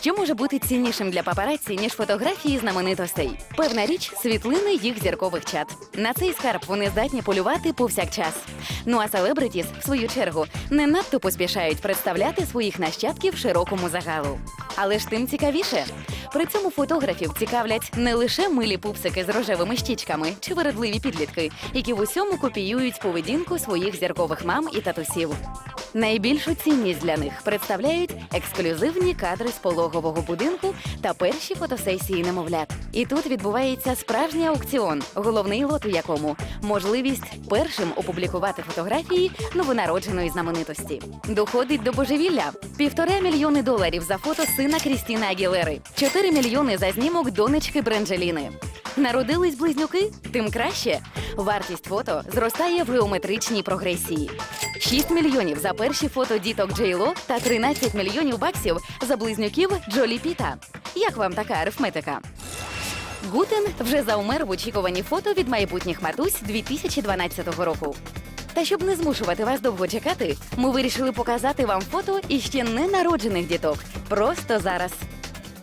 Що може бути ціннішим для папараці, ніж фотографії знаменитостей? Певна річ світлини їх зіркових чат. На цей скарб вони здатні полювати повсякчас. Ну а селебритіс, в свою чергу, не надто поспішають представляти своїх нащадків широкому загалу. Але ж тим цікавіше. При цьому фотографів цікавлять не лише милі пупсики з рожевими щічками чи вередливі підлітки, які в усьому копіюють поведінку своїх зіркових мам і татусів. Найбільшу цінність для них представляють ексклюзивні кадри з пологового будинку та перші фотосесії немовлят. І тут відбувається справжній аукціон, головний лот у якому можливість першим опублікувати фотографії новонародженої знаменитості. Доходить до божевілля півтора мільйони доларів за фото сина Крістіни Агілери, 4 мільйони за знімок донечки Бренджеліни. Народились близнюки? Тим краще. Вартість фото зростає в геометричній прогресії. 6 мільйонів за перші фото діток Джейло та 13 мільйонів баксів за близнюків Джолі Піта. Як вам така арифметика? Гутен вже заумер в очікуванні фото від майбутніх матусь 2012 року. Та щоб не змушувати вас довго чекати, ми вирішили показати вам фото іще ненароджених діток просто зараз.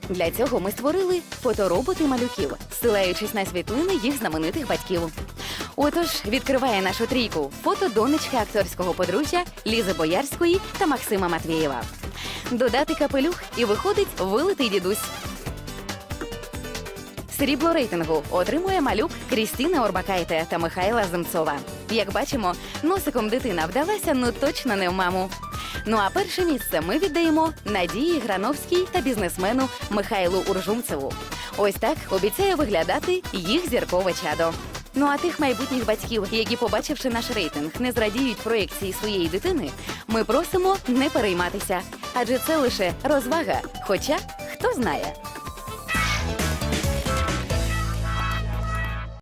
Для цього ми створили фотороботи малюків, ссилаючись на світлини їх знаменитих батьків. Отож, відкриває нашу трійку фото донечки акторського подружжя Лізи Боярської та Максима Матвієва. Додати капелюх і виходить вилитий дідусь. Срібло рейтингу отримує малюк Крістіни Орбакайте та Михайла Земцова. Як бачимо, носиком дитина вдалася ну точно не в маму. Ну а перше місце ми віддаємо Надії Грановській та бізнесмену Михайлу Уржумцеву. Ось так обіцяє виглядати їх зіркове чадо. Ну а тих майбутніх батьків, які, побачивши наш рейтинг, не зрадіють проекції своєї дитини, ми просимо не перейматися, адже це лише розвага. Хоча хто знає.